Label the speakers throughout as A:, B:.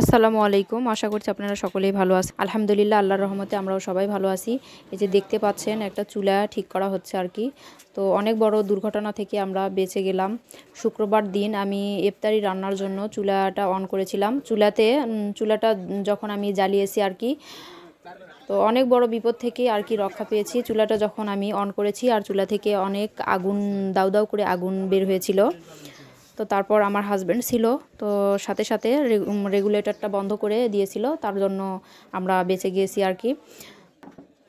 A: আসসালামু আলাইকুম। আশা করছি আপনারা সকলেই ভালো আছেন। আলহামদুলিল্লাহ, আল্লাহর রহমতে আমরাও সবাই ভালো আছি। এই যে দেখতে পাচ্ছেন, একটা চুলা ঠিক করা হচ্ছে আর কি। তো অনেক বড় দুর্ঘটনা থেকে আমরা বেঁচে গেলাম। শুক্রবার দিন আমি ইফতারি রান্নার জন্য চুলাটা অন করেছিলাম। চুলাতে চুলাটা যখন আমি জ্বালিয়েছি আর কি, তো অনেক বড় বিপদ থেকে আর কি রক্ষা পেয়েছি। চুলাটা যখন আমি অন করেছি, আর চুলা থেকে অনেক আগুন দাউ দাউ করে আগুন বের হয়েছিল। তো তারপর আমার হাজব্যান্ড ছিল, তো সাথে সাথে রেগুলেটরটা বন্ধ করে দিয়েছিল, তার জন্য আমরা বেঁচে গিয়েছি আর কি।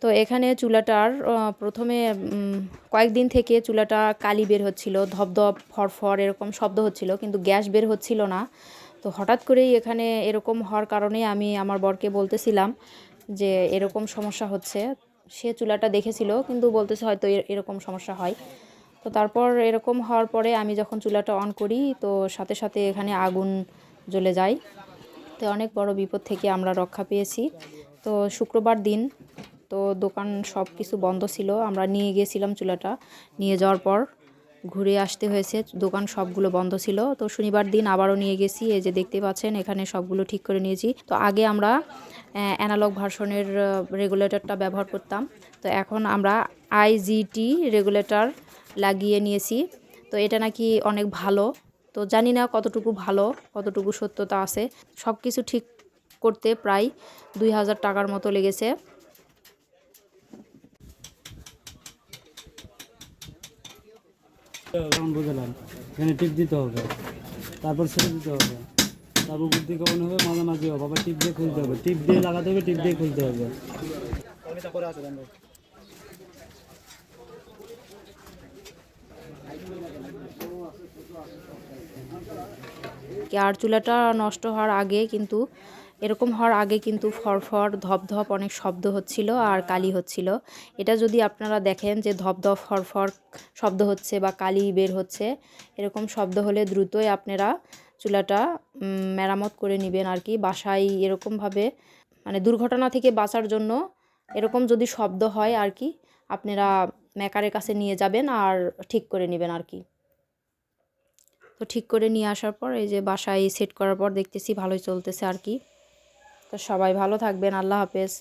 A: তো এখানে চুলাটার প্রথমে কয়েকদিন থেকে চুলাটা কালি বের হচ্ছিল, ধপধপ, ফরফর এরকম শব্দ হচ্ছিল, কিন্তু গ্যাস বের হচ্ছিল না। তো হঠাৎ করেই এখানে এরকম হওয়ার কারণে আমি আমার বরকে বলতেছিলাম যে, এরকম সমস্যা হচ্ছে। সে চুলাটা দেখেছিল, কিন্তু বলতেছে হয়তো এরকম সমস্যা হয়। তো তারপর এরকম হওয়ার পরে আমি যখন চুলাটা অন করি, তো সাথে সাথে এখানে আগুন জ্বলে যায়। তো অনেক বড় বিপদ থেকে আমরা রক্ষা পেয়েছি। তো শুক্রবার দিন, তো দোকান সব কিছু বন্ধ ছিল। আমরা নিয়ে গিয়েছিলাম চুলাটা। নিয়ে যাওয়ার পর ঘুরে আসতে হয়েছে। দোকান সবগুলো বন্ধ ছিল। তো শনিবার দিন আবারও নিয়ে গেছি। এই যে দেখতে পাচ্ছেন, এখানে সবগুলো ঠিক করে নিয়েছি। তো আগে আমরা অ্যানালগ ভার্সনের রেগুলেটরটা ব্যবহার করতাম। তো এখন আমরা আইজিটি রেগুলেটর লাগিয়ে নিয়েছি। তো এটা নাকি অনেক ভালো। তো জানি না কতটুকু ভালো, কতটুকু সত্যতা আছে। সব কিছু ঠিক করতে প্রায় দুই হাজার টাকার মতো লেগেছে।
B: তারপর ছেড়ে দিতে হবে। তারপর উপর দিকে হবে, মাঝামাঝি হবে। আবার টিপ দিয়ে খুলতে হবে। টিপ দিয়ে লাগাতে হবে, টিপ দিয়ে খুলতে হবে।
A: আর চুলাটা নষ্ট হওয়ার আগে কিন্তু, এরকম হওয়ার আগে কিন্তু ফরফর, ধপধপ অনেক শব্দ হচ্ছিল আর কালি হচ্ছিল। এটা যদি আপনারা দেখেন যে ধপধপ, ফরফর শব্দ হচ্ছে বা কালি বের হচ্ছে, এরকম শব্দ হলে দ্রুতই আপনারা চুলাটা মেরামত করে নেবেন আর কি। বাসায় এরকমভাবে মানে দুর্ঘটনা থেকে বাঁচার জন্য এরকম যদি শব্দ হয় আর কি, আপনারা মেকারের কাছে নিয়ে যাবেন আর ঠিক করে নেবেন আর কি। তো ঠিক করে নিয়ে আসার পর এই যে বাসায় সেট করার পর দেখতেছি ভালোই চলতেছে আর কি। তো সবাই ভালো থাকবেন, আল্লাহ হাফেজ।